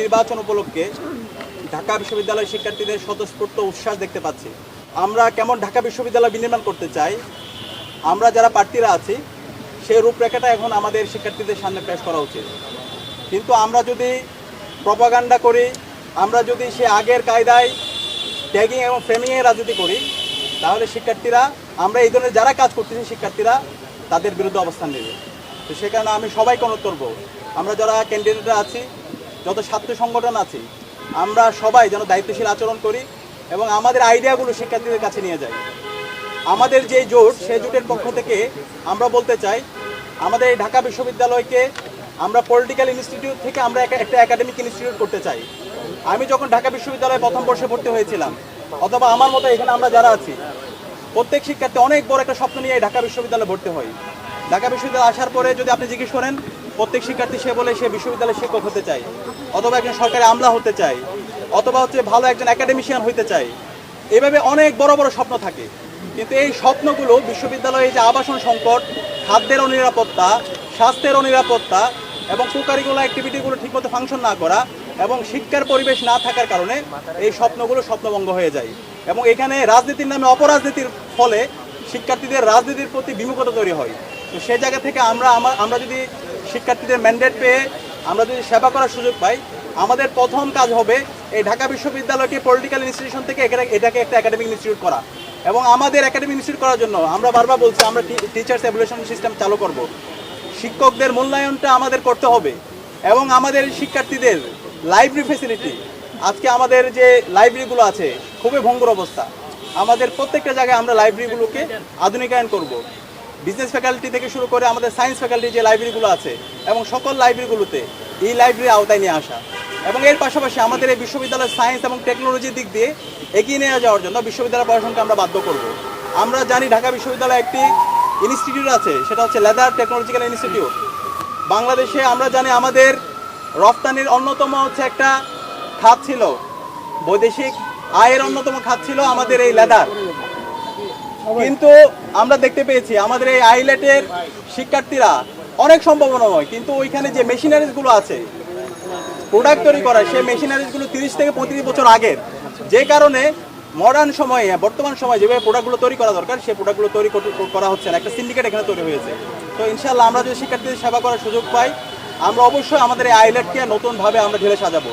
নির্বাচন উপলক্ষে ঢাকা বিশ্ববিদ্যালয়ের শিক্ষার্থীদের স্বতঃস্ফূর্ত উচ্ছ্বাস দেখতে পাচ্ছি। আমরা কেমন ঢাকা বিশ্ববিদ্যালয় বিনির্মাণ করতে চাই, আমরা যারা প্রার্থীরা আছি, সেই রূপরেখাটা এখন আমাদের শিক্ষার্থীদের সামনে পেশ করা উচিত। কিন্তু আমরা যদি প্রপাগান্ডা করি, আমরা যদি সে আগের কায়দায় ট্যাগিং এবং ফ্রেমিংয়ে রাজনীতি করি, তাহলে শিক্ষার্থীরা, আমরা এই ধরনের যারা কাজ করতেছি শিক্ষার্থীরা, তাদের বিরুদ্ধে অবস্থান নেবে। তো সে কারণে আমি সবাইকে অনুরোধ করব, আমরা যারা ক্যান্ডিডেটরা আছি যত ছাত্র সংগঠন আছে, আমরা সবাই যেন দায়িত্বশীল আচরণ করি এবং আমাদের আইডিয়াগুলো শিক্ষার্থীদের কাছে নিয়ে যাই। আমাদের যে জোট সেই জোটের পক্ষ থেকে আমরা বলতে চাই, আমাদের এই ঢাকা বিশ্ববিদ্যালয়কে আমরা পলিটিক্যাল ইনস্টিটিউট থেকে আমরা একটা- একাডেমিক ইনস্টিটিউট করতে চাই। আমি যখন ঢাকা বিশ্ববিদ্যালয়ে প্রথম বর্ষে ভর্তি হয়েছিলাম, অথবা আমার মতো এখানে আমরা যারা আছি, প্রত্যেক শিক্ষার্থী অনেক বড় একটা স্বপ্ন নিয়ে ঢাকা বিশ্ববিদ্যালয়ে ভর্তি হয়। ঢাকা বিশ্ববিদ্যালয়ে আসার পরে যদি আপনি জিজ্ঞেস করেন প্রত্যেক শিক্ষার্থী সে বলে সে বিশ্ববিদ্যালয়ের শিক্ষক হতে চায়। অথবা একজন সরকারি আমলা হতে চায়। অথবা হচ্ছে ভালো একজন একাডেমিশিয়ান হইতে চায়। এভাবে অনেক বড় বড় স্বপ্ন থাকে। কিন্তু এই স্বপ্নগুলো বিশ্ববিদ্যালয়ে যে আবাসন সংকট, খাদ্যের অনিরাপত্তা, স্বাস্থ্যের অনিরাপত্তা এবং কোকারিগুলো অ্যাক্টিভিটিগুলো ঠিকমতো ফাংশন না করা এবং শিক্ষার পরিবেশ না থাকার কারণে এই স্বপ্নগুলো স্বপ্নভঙ্গ হয়ে যায়। এবং এখানে রাজনীতির নামে অপরাজনীতির ফলে শিক্ষার্থীদের রাজনীতির প্রতি বিমুখতা তৈরি হয়। তো সে জায়গা থেকে আমরা আমরা যদি শিক্ষার্থীদের ম্যান্ডেট পেয়ে আমরা যদি সেবা করার সুযোগ পাই, আমাদের প্রথম কাজ হবে এই ঢাকা বিশ্ববিদ্যালয়কে পলিটিক্যাল ইনস্টিটিউশন থেকে এটাকে একটা একাডেমিক ইনস্টিটিউট করা। এবং আমাদের একাডেমিক ইনস্টিটিউট করার জন্য আমরা বারবার বলছি, আমরা টিচার্স এভুলেশন সিস্টেম চালু করব। শিক্ষকদের মূল্যায়নটা আমাদের করতে হবে এবং আমাদের শিক্ষার্থীদের লাইব্রেরি ফেসিলিটি আজকে আমাদের যে লাইব্রেরিগুলো আছে, খুবই ভঙ্গুর অবস্থা। আমাদের প্রত্যেকটা জায়গায় আমরা লাইব্রেরিগুলোকে আধুনিকায়ন করব। বিজনেস ফ্যাকাল্টি থেকে শুরু করে আমাদের সায়েন্স ফ্যাকাল্টি যে লাইব্রেরিগুলো আছে এবং সকল লাইব্রেরিগুলোতে এই লাইব্রেরি আওতায় নিয়ে আসা। এবং এর পাশাপাশি আমাদের এই বিশ্ববিদ্যালয়ের সায়েন্স এবং টেকনোলজির দিক দিয়ে এগিয়ে নিয়ে যাওয়ার জন্য বিশ্ববিদ্যালয় প্রশাসনকে আমরা বাধ্য করব। আমরা জানি ঢাকা বিশ্ববিদ্যালয়ে একটি ইনস্টিটিউট আছে, সেটা হচ্ছে লেদার টেকনোলজিক্যাল ইনস্টিটিউট বাংলাদেশে আমরা জানি আমাদের রপ্তানির অন্যতম হচ্ছে একটা খাত ছিল, বৈদেশিক আয়ের অন্যতম খাত ছিল আমাদের এই লেদার কিন্তু আমরা দেখতে পেয়েছি আমাদের এই আইলেটের শিক্ষার্থীরা অনেক সম্ভাবনাময়, কিন্তু ওইখানে যে মেশিনারিজগুলো আছে, প্রোডাক্ট তৈরি করা, সেই মেশিনারিজগুলো তিরিশ থেকে পঁয়ত্রিশ বছর আগের। যে কারণে মডার্ন সময়ে, বর্তমান সময়ে যেভাবে প্রোডাক্টগুলো তৈরি করা দরকার, সেই প্রোডাক্টগুলো তৈরি করা হচ্ছে না। একটা সিন্ডিকেট এখানে তৈরি হয়েছে। তো ইনশাল্লাহ আমরা যদি শিক্ষার্থীদের সেবা করার সুযোগ পাই, আমরা অবশ্যই আমাদের এই আইলেটকে নতুনভাবে আমরা ঢেলে সাজাবো।